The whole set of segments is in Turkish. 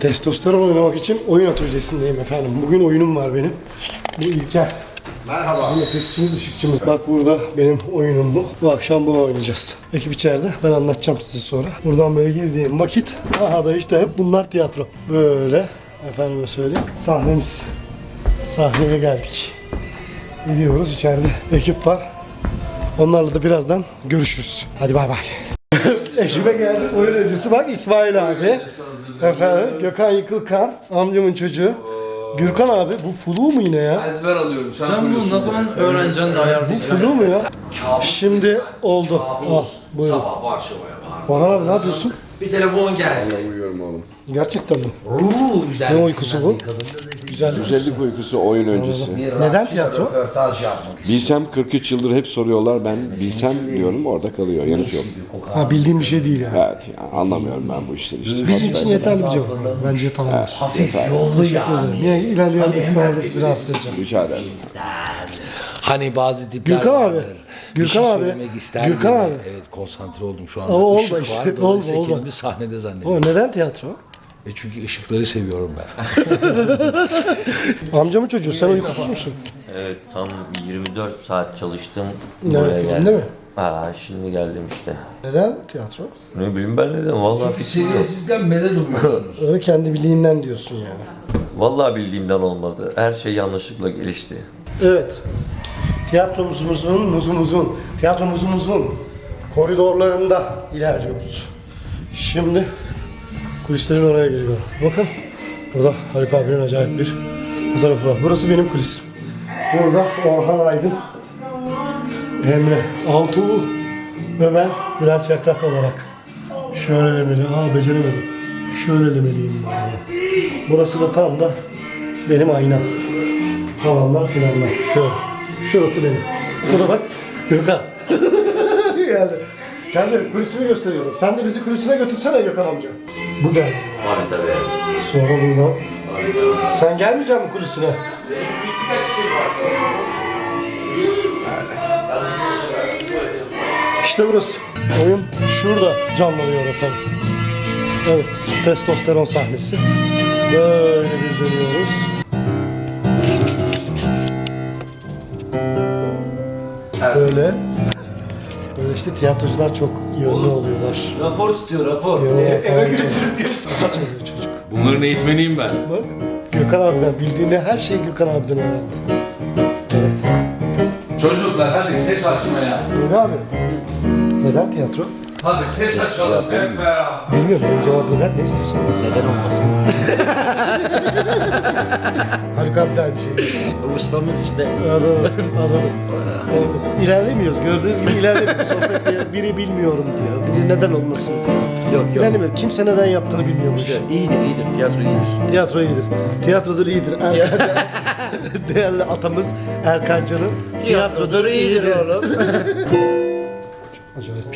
Testosteron oynamak için oyun atölyesindeyim efendim. Bugün oyunum var benim. Bu İlker. Merhaba. Bizim efektçimiz, ışıkçımız. Bak burada benim oyunum bu. Bu akşam bunu oynayacağız. Ekip içeride. Ben anlatacağım size sonra. Buradan böyle girdiğim vakit. Aha da işte hep bunlar tiyatro. Böyle. Efendime söyleyeyim. Sahnemiz. Sahneye geldik. Gidiyoruz içeride. Ekip var. Onlarla da birazdan görüşürüz. Hadi bay bay. Ekibe geldik. Oyun öncesi bak İsmail abi. Efendim Gökhan Yıkılkan. Amcamın çocuğu. Gürkan abi bu flu mu yine ya? Ezber alıyorum. Sen, Sen bunu ne zaman öğreneceksin de Bu ayarlayacaksın? flu mu ya? Şimdi oldu. Al buyurun. Sabah Varşova'ya bağırma. Orhan abi ne yapıyorsun? Bir telefon geldi. Uyuyorum oğlum. Gerçekten mi? Ruj Ne uykusu bu? Güzel. Güzellik uykusu oyun öncesi. Neden tiyatro? Röportaj yapmak. Bilsem 43 yıldır hep soruyorlar. Ben bilsem diyorum orada kalıyor. Yanıt yok. Ha bildiğim bir şey değil yani. Evet ya, anlamıyorum ben bu işleri işte. Bizim için yeterli bir cevap. Bence tamamdır. Hafif yollu Teşekkür ederim. Yine ilerleyen dakikalarda sizi rahatsız edeceğim. Rica ederim. Hani bazı tipler Gürkan abi, vardır. bir Gürkan şey abi, söylemek ister Gürkan gibi. abi. Evet konsantre oldum şu anda. Ama olma Işık işte, var. Dolayısıyla olma, olma. kendimi sahnede zannediyorum. O neden tiyatro? E çünkü ışıkları seviyorum ben. Amcamın çocuğu sen uykusuz musun? Evet tam 24 saat çalıştım. Ne, Buraya geldim. mi? Ha şimdi geldim işte. Neden tiyatro? Ne bileyim ben neden vallahi Bir fikrim yok. seviyesizden medet umuyorsunuz. Öyle kendi bildiğinden diyorsun yani. Vallahi bildiğimden olmadı. Her şey yanlışlıkla gelişti. Evet. Tiyatromuzun, muzumuzun, tiyatromuzun koridorlarında ilerliyoruz. Şimdi kulislerin oraya geliyorum. Bakın burada Haluk abinin acayip bir fotoğrafı var. Burası benim kulisim. Burada Orhan Aydın, Emre Altuğ ve ben Bülent Yakrak olarak şöyle demeli. Aa beceremedim. Şöyle demeliyim. Burası da tam da benim aynam falanlar filanlar. Şöyle. Şurası benim. Bu da bak Gökhan. yani kendi kulisini gösteriyorum. Sen de bizi kulisine götürsene Gökhan amca. Bu da. Var tabii. Sonra buradan. Sen gelmeyecek misin kulisine? İşte burası. Oyun şurada canlanıyor efendim. Evet, testosteron sahnesi. Böyle bir dönüyoruz. Böyle. Böyle işte tiyatrocular çok yönlü oluyorlar. Rapor tutuyor rapor. Eve götürüp Çocuk çocuk. Bunların eğitmeniyim ben. Bak Gökhan abiden bildiğini her şeyi Gökhan abiden öğrendi. Evet. Çocuklar hadi ses açmaya. Buyur abi. Neden tiyatro? Hadi ses açalım hep beraber. Bilmiyorum. En cevabı ver. Ne istiyorsan. Neden olmasın? Haluk abi de aynı şey. Ustamız işte. Anladım. Anladım. İlerlemiyoruz. Gördüğünüz gibi ilerlemiyoruz. Biri bilmiyorum diyor. Biri neden olmasın diyor. Yok yok. İlerlemiyor. Kimse neden yaptığını bilmiyor bu işi. İyidir iyidir. Tiyatro iyidir. Tiyatro iyidir. Tiyatrodur iyidir. Erkan, değerli atamız Erkan Can'ın tiyatrodur iyidir oğlum. acayip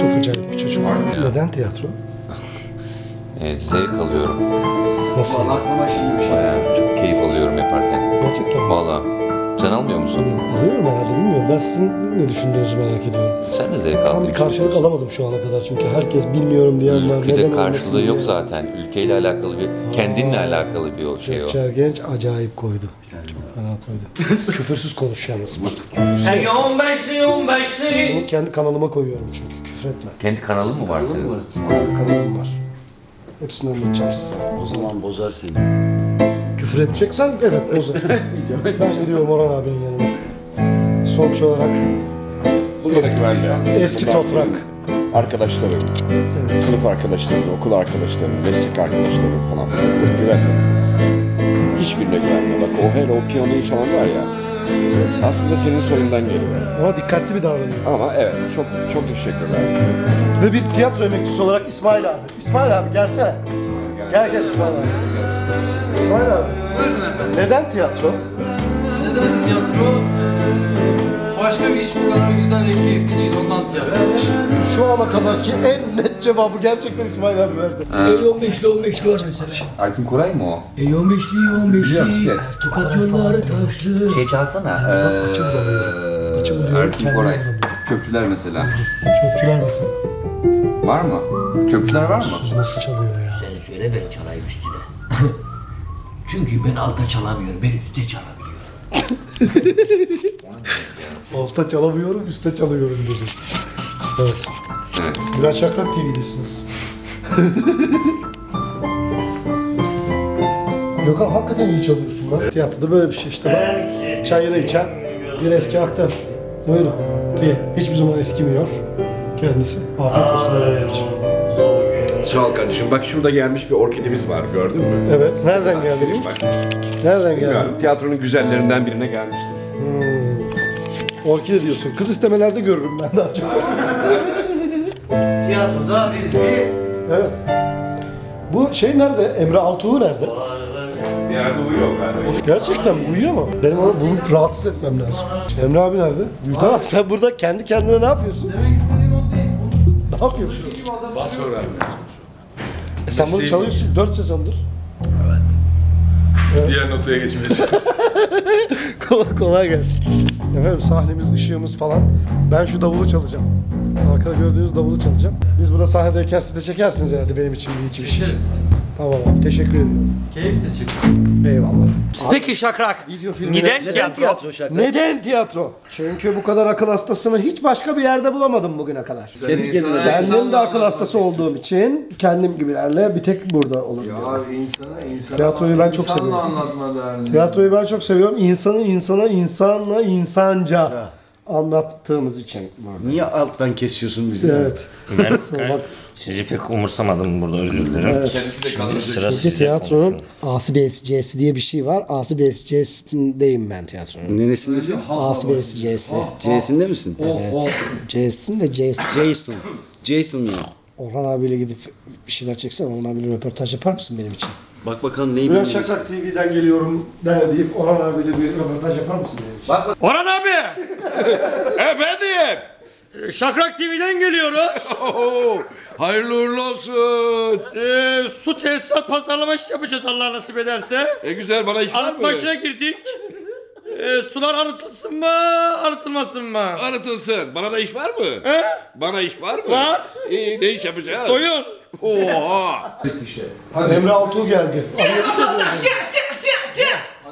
Çok acayip bir çocuk. Neden tiyatro? Evet, zevk alıyorum. Nasıl? Aklıma şimdi bir şey. Bayağı çok keyif alıyorum yaparken. Gerçekten. Valla. Sen almıyor musun? Alıyorum herhalde bilmiyorum. Ben sizin ne düşündüğünüzü merak ediyorum. Sen de zevk Tam bir alıyorsun. karşılık alamadım şu ana kadar çünkü herkes bilmiyorum diyen var. Ülkede Neden olmasın karşılığı yok diye. zaten. Ülkeyle alakalı bir, kendinle alakalı bir o şey o. Gökçer Genç acayip koydu. Çok fena koydu. Küfürsüz konuş yalnız bak. Hey 15'li 15'li. Bunu kendi kanalıma koyuyorum çünkü küfür etme. Kendi kanalın mı var senin? Kendi kanalım var. Hepsini anlatacağım size. O zaman bozar seni. Küfür edeceksen evet bozar. ben gidiyorum Orhan abinin yanına. Sonuç olarak Eski, eski toprak. Arkadaşlarım, Evet. sınıf arkadaşlarım, okul arkadaşlarım, meslek arkadaşlarım falan. Güvenme. Hiçbirine güvenme. Bak o hele o piyanoyu çalan var ya. Aslında senin soyundan geliyor. Ama dikkatli bir davranıyor. Ama evet çok çok teşekkürler. Ve bir tiyatro emekçisi olarak İsmail abi. İsmail abi gelsene. Gel gel İsmail abi. İsmail abi. Buyurun efendim. Neden tiyatro? Neden tiyatro? Başka bir iş bu kadar güzel ve keyifli değil ondan tiyatro. Şu ana kadarki en net cevabı gerçekten İsmail abi verdi. E 15'li 15'li var mesela. Alpin Koray mı o? E 15'li 15'li. Biliyor musun? Erkek atıyorlar taşlı. Şey çalsana. Açı bulamıyorum. Açı buluyorum, Erkin Koray. Çöpçüler mesela. Çöpçüler mesela. Var mı? Çöpçüler var mı? Sus nasıl çalıyor ya? Sen söyle ben çalayım üstüne. Çünkü ben alta çalamıyorum, ben üstte çalabiliyorum. Altta çalamıyorum, üstte çalıyorum dedi. Evet. Evet. Bülent Şakrak TV'desiniz. Gökhan hakikaten iyi çalıyorsun lan. Tiyatroda böyle bir şey işte bak. Çayını içen bir eski aktör. Buyurun. Ki hiçbir zaman eskimiyor. Kendisi. Afiyet olsun öğrenmek için. Sağ ol kardeşim. Bak şurada gelmiş bir orkidemiz var gördün mü? Evet. Nereden geldi? Bak Nereden geldi? bilmiyorum, tiyatronun güzellerinden birine gelmiştir. Orkide diyorsun. Kız istemelerde görürüm ben daha çok. Tiyatroda benim bir Evet. Bu şey nerede? Emre Altuğ nerede? Bir yerde uyuyor galiba. Gerçekten mi? uyuyor mu? Benim onu bulup rahatsız etmem lazım. Emre abi nerede? Gülkan abi sen burada kendi kendine ne yapıyorsun? Demek istediğim o değil. Ne yapıyorsun? Bas öğrenmeye E sen bunu çalıyorsun 4 sezondur. Diğer notaya geçmeye kolay, kolay gelsin. Efendim sahnemiz, ışığımız falan. Ben şu davulu çalacağım. Arkada gördüğünüz davulu çalacağım. Biz burada sahnedeyken siz de çekersiniz herhalde benim için bir iki bir şey. Çekeriz. Tamam abi teşekkür ediyorum. Keyifle çekeriz. Eyvallah. Peki Şakrak, neden tiyatro? Neden tiyatro? Çünkü bu kadar akıl hastasını hiç başka bir yerde bulamadım bugüne kadar. Kendi kendine. Kendim de akıl hastası olduğum için kendim gibilerle bir tek burada olabiliyorum. Abi insana insana. Tiyatroyu ben çok İnsanla seviyorum. anlatma derdi. Tiyatroyu ben çok seviyorum. İnsanı insana, insanla insanca anlattığımız için. burada. Niye alttan kesiyorsun bizi? Evet. Ben Bak, sizi pek umursamadım burada özür dilerim. kendisi de kadın. Sıra Çünkü sizde tiyatronun konuşun. A'sı B'si C'si diye bir şey var. A'sı B'si C'sindeyim ben tiyatronun. Neresindesin? A'sı B'si C'si. C'sinde misin? Evet. C'sin ve C'si. Jason. Jason ya. Orhan abiyle gidip bir şeyler çeksen Orhan abiyle röportaj yapar mısın benim için? Bak bakalım neyi Bülent biliyorsun. Şakrak TV'den geliyorum der deyip Orhan abiyle bir röportaj yapar mısın benim için? Orhan abi, Efendim. Şakrak TV'den geliyoruz. hayırlı uğurlu olsun. Ee, su tesisat pazarlama işi yapacağız Allah nasip ederse. E güzel bana iş var mı? Arıtma girdik. Ee, sular arıtılsın mı, arıtılmasın mı? Arıtılsın. Bana da iş var mı? He? Bana iş var mı? Var. İyi ne iş yapacağız? Soyun. Oha. Emre Altuğ geldi.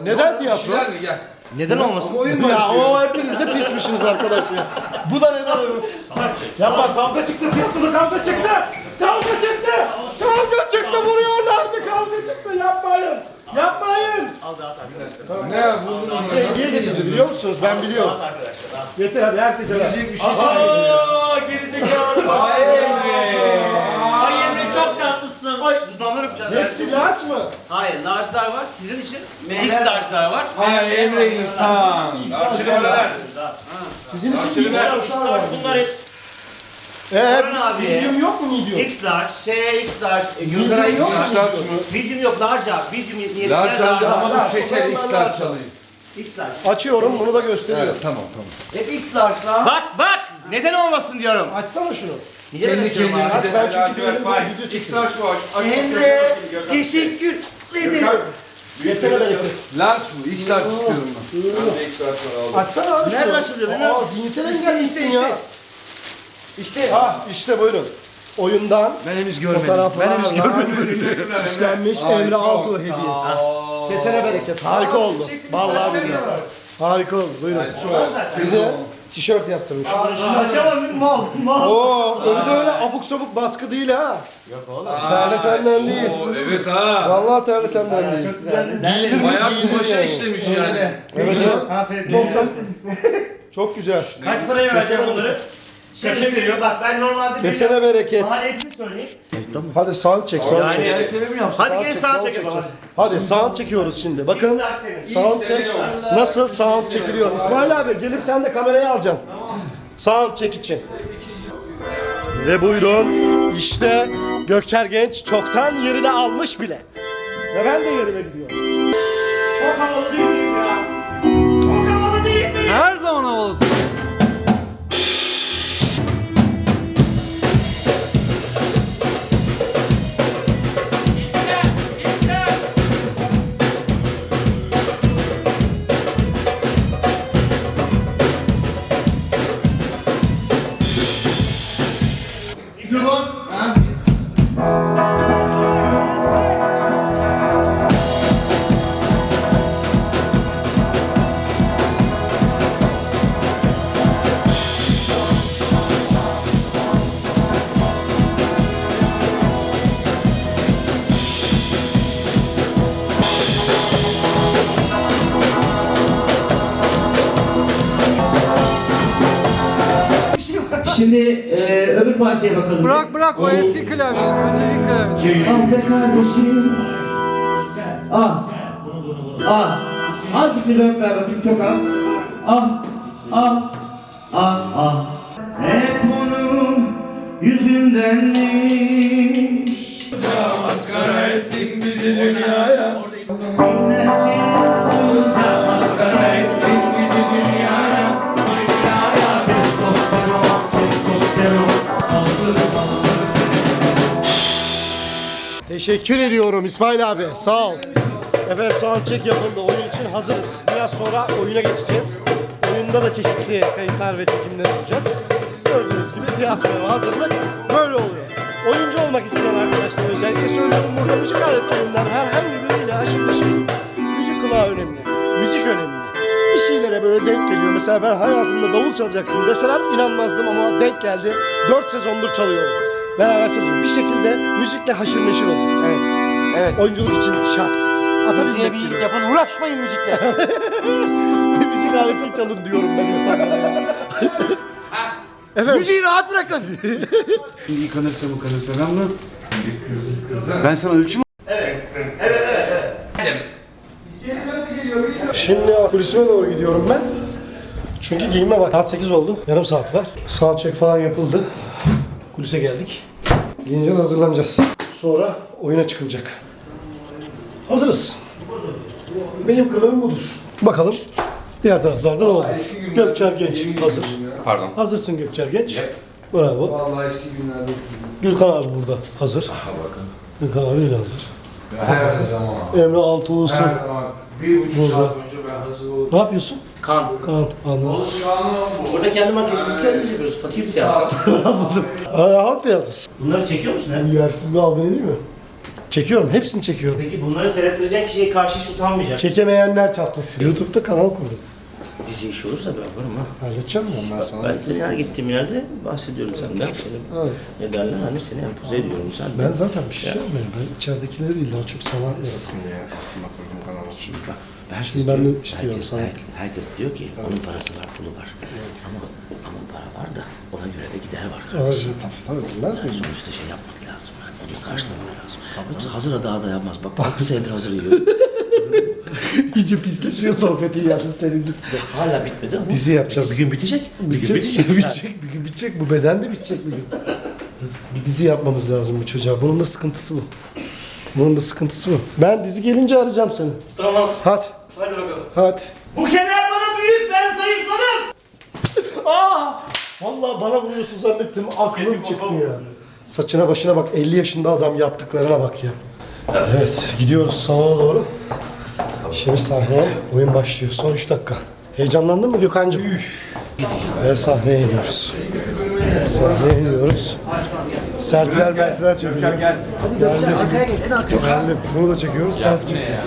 Neden tiyatro? Gel mi gel. Neden olmasın? Ya o hepiniz de pismişsiniz arkadaş ya. Bu da neden oyun? Yapma kavga çıktı tiyatroda kavga çıktı. Kavga çıktı. Kavga çıktı vuruyorlardı kavga çıktı yapmayın. Yapmayın. Ne buldun Sevgiye getirdi biliyor musunuz? Ben biliyorum. Yeter hadi herkese ver. Bir şey Aa, gerizekalı. Ay Ay dudamları öpeceğiz. Hepsi large mı? Hayır, large'lar var. Sizin için X large'lar var. Ay Emre insan. Sizin için iyi large'lar var. Bunlar hep Orhan abi. medium yok mu medium? X large, şey X large, Medium yok mu? X'lar mı? medium yok, large abi. Medium niyetine Lar çaldı ama bu çeker lar, X'ler lar. çalayım. X large. Açıyorum bunu da gösteriyorum. Evet tamam tamam. Hep X large'lar. Bak bak, neden olmasın diyorum. Açsana şunu. Niye Kendi böyle abi? Aç kendimize. ben çünkü bir video çekiyorum. Emre teşekkür ederim. Yesene bereket. Large bu. X'ler istiyorum ben. Açsana abi Nereden şunu. açılıyor bilmiyorum. Aa zihinsel İşte, engellisin işte, ya. İşte Ah işte buyurun. Oyundan ben henüz görmedim. fotoğraflarla üstlenmiş Emre Altuğ hediyesi. Kesene bereket. Harika oldu. Vallahi billahi. Harika oldu. Buyurun. Size tişört yaptırmış. mal, mal. Oo, öbürü de öyle abuk sabuk baskı değil ha. Yok oğlum. Terletenden değil. Evet ha. Vallahi terletenden değil. Giyilir mi? Bayağı Giyilir kumaşa yani. işlemiş yani. Evet, evet. Çok, da- çok güzel. Kaç paraya vereceğim bunları? Kaça veriyor? Bak ben normalde Kesene bereket. maliyetini söyleyeyim. Hadi sound çek, sound çek. Hadi gelin sağa çekelim hadi. Hadi sound çekiyoruz şimdi. Bakın İsterseniz. sound çek. Nasıl sound çekiliyor? İsmail abi gelip sen de kamerayı alacaksın. Sound çek için. Ve buyurun işte Gökçer Genç çoktan yerini almış bile. Ve ben de yerime gidiyorum. Çok havalı değil miyim parçaya bakalım. Bırak bırak o eski klavyenin öncelik klavye. Ah be kardeşim. Ah. Ah. Azıcık bir dön ver bakayım çok az. Ah. Ah. Ah. Ah. Hep onun yüzündenmiş. Maskara ettin bizi dünyaya. Maskara ettin Teşekkür ediyorum İsmail abi. Sağ ol. Efendim sound check yapıldı. Oyun için hazırız. Biraz sonra oyuna geçeceğiz. Oyunda da çeşitli kayıtlar ve çekimler olacak. Gördüğünüz gibi tiyatroya hazırlık böyle oluyor. Oyuncu olmak isteyen arkadaşlar özellikle söylüyorum burada müzik aletlerinden herhangi biriyle aşırı. Müzik kulağı önemli. Müzik önemli. Bir şeylere böyle denk geliyor. Mesela ben hayatımda davul çalacaksın deseler inanmazdım ama denk geldi. 4 sezondur çalıyorum. Beraber çalıyorum. Bir şekilde müzikle haşır neşir oldum. Evet. Evet. Oyunculuk için şart. Müziğe bir iyilik yapın. Uğraşmayın müzikle. bir müzik aleti çalın diyorum ben insanlara. Efendim? Müziği rahat bırakın. Yıkanırsa bu kanırsa ben bunu... Ben sana ölçüm Şimdi kulisime doğru gidiyorum ben. Çünkü giyinme bak. Saat 8 oldu. Yarım saat var. Saat check falan yapıldı. Kulise geldik. Giyineceğiz, hazırlanacağız. Sonra oyuna çıkılacak. Hazırız. Benim kılığım budur. Bakalım diğer taraflarda ne oldu? Gökçer Genç hazır. Pardon. Hazırsın Gökçer Genç. Bravo. Vallahi eski günlerde. Gürkan abi burada hazır. Gürkan abi de hazır. Her zaman. Emre Altuğ'usun. Bir buçuk Burada. saat önce ben hazır oldum. Ne yapıyorsun? Kan. Kaan anladım. Burada kendi makyajımızı kendimiz yapıyoruz. Fakir bir tiyatro. Aa, halk tiyatrosu. Bunları çekiyor musun he? Yersiz bir albeni değil mi? Çekiyorum. Hepsini çekiyorum. Peki bunları seyrettirecek kişiye karşı hiç utanmayacak. Çekemeyenler çatlasın. YouTube'da kanal kurdum. Dizi işi olursa ben yaparım ha. Halledeceğim mi? Ben sana. Ben senin her gittiğim yerde bahsediyorum senden. Seni Evet. ne derler hani seni empoze ediyorum sen. Ben zaten bir şey söylemiyorum. Ben içeridekileri değil daha çok sana yarasın diye aslında kurdum kanalı. Şimdi bak herkes Şimdi ben de diyor- istiyorum herkes, sana. her- herkes diyor ki onun parası var, pulu var. Ama ama para var da ona göre de gider var. Aa, tabii tabii bilmez miyim? Sonuçta şey yapmak lazım. Yani. Onu karşılamak lazım. Yoksa hazıra daha da yapmaz. Bak 6 senedir hazır yiyor. İyice pisleşiyor sohbetin yalnız senin gitme. Hala bitmedi ama. Dizi yapacağız. Bir gün bitecek. Bir gün Bitecek, bitecek. bitecek, bir gün bitecek. Bu beden de bitecek bir gün. Bir dizi yapmamız lazım bu çocuğa. Bunun da sıkıntısı bu. Bunun da sıkıntısı bu. Ben dizi gelince arayacağım seni. Tamam. Hadi, Hadi bakalım. hadi. Bu kenar bana büyük. Ben zayıfladım. Aa! Vallahi bana vuruyorsun zannettim. Aklım çıktı ya. Saçına başına bak. 50 yaşında adam yaptıklarına bak ya. Evet, gidiyoruz salona doğru. Şimdi sahneye oyun başlıyor. Son 3 dakika. Heyecanlandın mı Gökhan'cığım? Ve sahneye iniyoruz. Sahneye iniyoruz. Selfie'ler melfiler çekiyoruz. Gel. Geldim. Geldim. Bunu da çekiyoruz. Selfie çekiyoruz.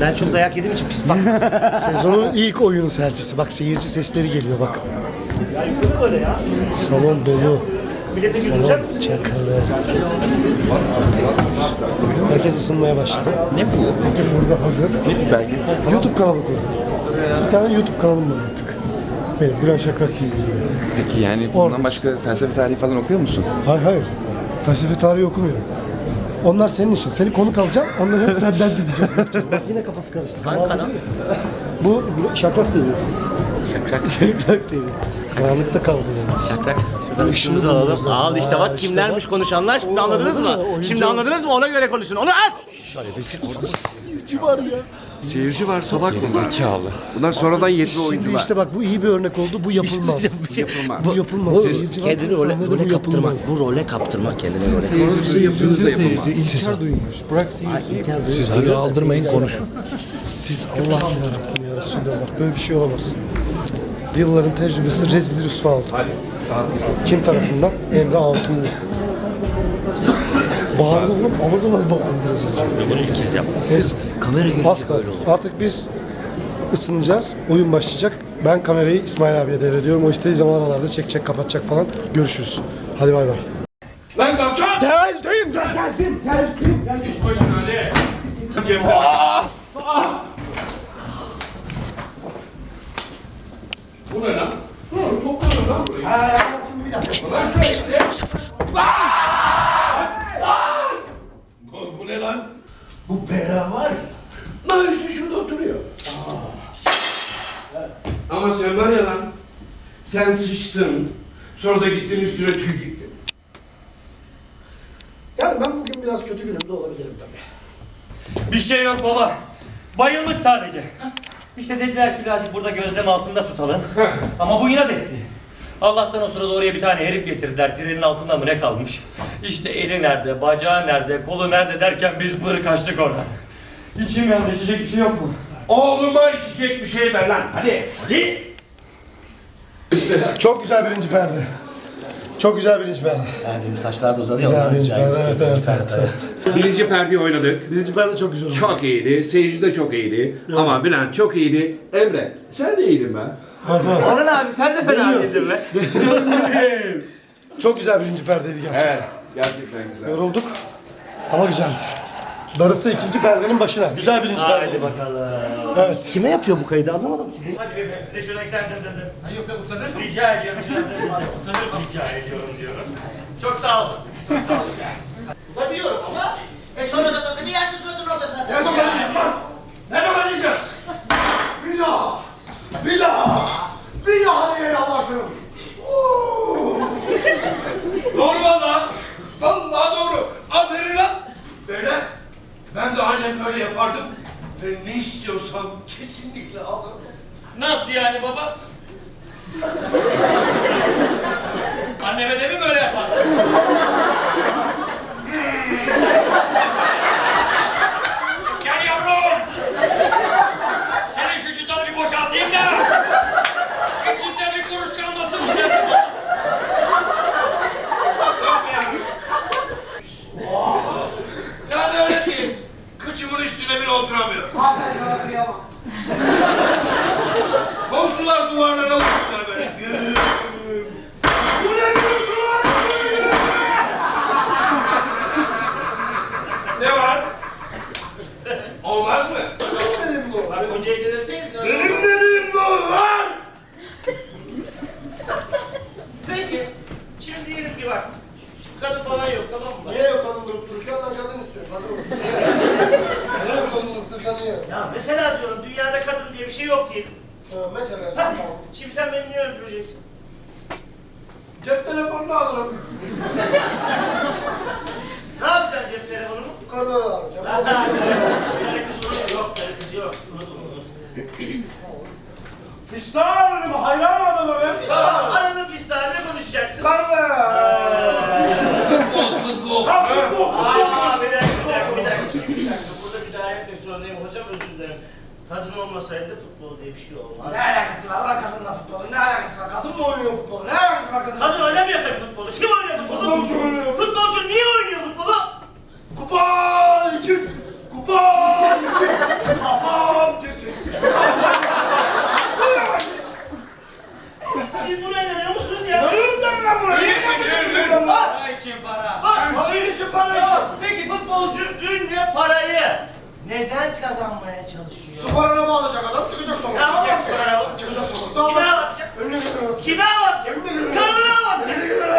Ben çok dayak yediğim için pis bak. Sezonun ilk oyunu selfisi. Bak seyirci sesleri geliyor bak. Salon dolu. Salon çakalı. Herkes ısınmaya başladı. Ne bu? Herkes burada hazır. Ne bu belgesel falan? YouTube kanalı kurdum. Bir tane YouTube kanalım var artık. Benim Bülent Şakrak TV. Peki yani Orada. bundan başka felsefe tarihi falan okuyor musun? Hayır hayır. Felsefe tarihi okumuyorum. Onlar senin için. Seni konuk alacağım. Onları hep senden dinleyeceğim. Bak yine kafası karıştı. Hangi kanal? Bu Şakrak TV. Şakrak. Şakrak TV. Karanlıkta kaldı yalnız. Şakrak. Şuradan ışığımızı alalım. Al işte bak kimlermiş konuşanlar. Şimdi anladınız mı? Şimdi anladınız mı? Ona göre konuşun. Onu aç. Seyirci var ya. Seyirci var salak bunlar. Zekalı. Bunlar sonradan yetme Şimdi oyuncular. işte bak bu iyi bir örnek oldu. Bu yapılmaz. Yapılmaz. Bu yapılmaz. Seyirci var. Kendini role, sahnede role bu kaptırmak. yapılmaz. Bu role kaptırmak kendine role. Yaptığınız da yapılmaz. Siz hadi aldırmayın konuşun. Siz Allah'ım yarabbim ya Resulallah. Böyle bir şey olamaz. Yılların tecrübesi rezil rüsva oldu. Kim tarafından? Emre Altuğ. Bağırdı oğlum ağzımız dolandıracak. Bunu ilk kez yaptınız. Siz kamera görünce Pascal. böyle olur. Artık biz ısınacağız. Oyun başlayacak. Ben kamerayı İsmail abiye devrediyorum. O istediği zaman aralarda çekecek, kapatacak falan. Görüşürüz. Hadi bay bay. Lan kalkan! Geldim, geldim, geldim. Düş başına Ali. Cemre. Ah! Bu ne lan? Toplanın lan burayı. Lan şöyle. Sıfır. Ah! Sonra da gittin üstüne tüy gittin. Yani ben bugün biraz kötü günümde olabilirim tabii. Bir şey yok baba. Bayılmış sadece. İşte dediler ki birazcık burada gözlem altında tutalım. Ama bu inat etti. Allah'tan o sırada oraya bir tane herif getirdiler. Trenin altında mı ne kalmış? İşte eli nerede, bacağı nerede, kolu nerede derken biz bırı kaçtık oradan. İçim yandı, içecek bir şey yok mu? Oğluma içecek bir şey ver lan. Hadi. Hadi. Çok güzel birinci perde. Çok güzel birinci perde. Yani benim saçlar da uzadı Güzel birinci perde. Evet, evet, evet, evet. Birinci perdeyi oynadık. Birinci perde çok güzel oldu. Çok iyiydi. Seyirci de çok iyiydi. Ama Bülent çok iyiydi. Emre sen de iyiydin be. Orhan abi sen de fena değildin be. Çok güzel birinci perdeydi gerçekten. Gerçekten güzel. Yorulduk ama güzeldi. Darısı ikinci perdenin başına. Güzel birinci perde. Hadi bakalım. Evet. Kime yapıyor bu kaydı anlamadım. Hadi beyefendi size şuna eksen dön dön dön. Yok yok utanır Rica ediyorum şuna dön Rica ediyorum diyorum. Çok sağ olun. Çok sağ olun. Utanıyorum ama E sonra da bakın yersin suratın orada zaten. Ne dokunacağım lan? Ne dokunacağım? Bir daha. Bir daha. Bir daha diye yalvartırım. doğru valla. Valla doğru. Aferin lan. Beyler ben de aynen böyle yapardım. Ben ne istiyorsam kesinlikle alırım. nasıl yani baba? Anneme de mi böyle yapar? Gel yavrum. Senin şu cüzdanı bir boşaltayım da. İçinde bir kuruş kalmasın. Yani öyle ki kıçımın üstüne bile oturamıyorum. Abi ben sana kıyamam. Komşular duvarlara vurmuşlar böyle. Güm. Bu ne gürültü var? Ne var? Olmaz mı? Hadi hocayı deneseydin. Benim dediğim bu lan! Peki. Şimdi diyelim ki bak. Kadın falan yok tamam mı? Niye yok kadın durup dururken ben kadın istiyorum. Kadın. Niye yok kadın durup dururken niye? Ya mesela diyorum dünyada kadın diye bir şey yok diyelim. Ha, mesela Ha, tamam. Şimdi sen beni niye öldüreceksin? Cep telefonunu alırım. Ne yapacaksın cep telefonumu? Yukarıda alacağım. Karı kız yok, karı kız yok. Unut onu. Fistan hayran adamı ben. Tamam, aranın pistane ne konuşacaksın? Futbol. Aa, bir dakika, bir dakika, bir dakika, bir dakika. Burada bir daha etmek zorundayım. Hocam özür dilerim. Kadın olmasaydı futbol diye bir şey olmaz. Ne alakası var lan kadınla futbolun? Ne alakası var? Kadın mı oynuyor futbolu? Ne alakası var kadın? Kadın oynamıyor tabii futbolu. Kim oynuyor futbolu? Futbolcu oynuyor. Futbolcu niye oynuyor futbolu? Kupa için. Kupa için. Kafam kesin. Siz buna inanıyor musunuz ya? Ölümden lan buraya. Para için para. Bak, para için para için. Peki futbolcu ünlü parayı neden kazanmaya çalışıyor? Sporuna mı alacak adam? Çıkacak Ne sokakta. yapacak para? Çıkacak sokakta. Kime anlatacak? Önüne gidiyor. Kime anlatacak? Karılara anlatacak. Karılara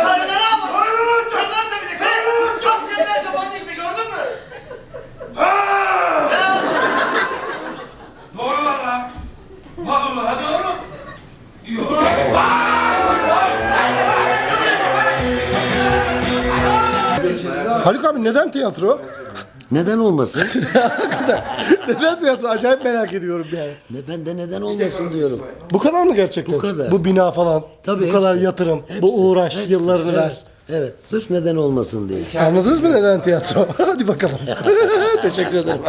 abi neden tiyatro? Neden olmasın? neden tiyatro? Acayip merak ediyorum yani. ne ben de neden olmasın diyorum. Bu kadar mı gerçekten? Bu kadar. Bu bina falan. Tabii Bu kadar hepsi. yatırım. Hepsi, bu uğraş, hepsi. yıllarını Evet, ver. Evet, sırf neden olmasın diye. Anladınız mı neden tiyatro? Hadi bakalım. Teşekkür ederim.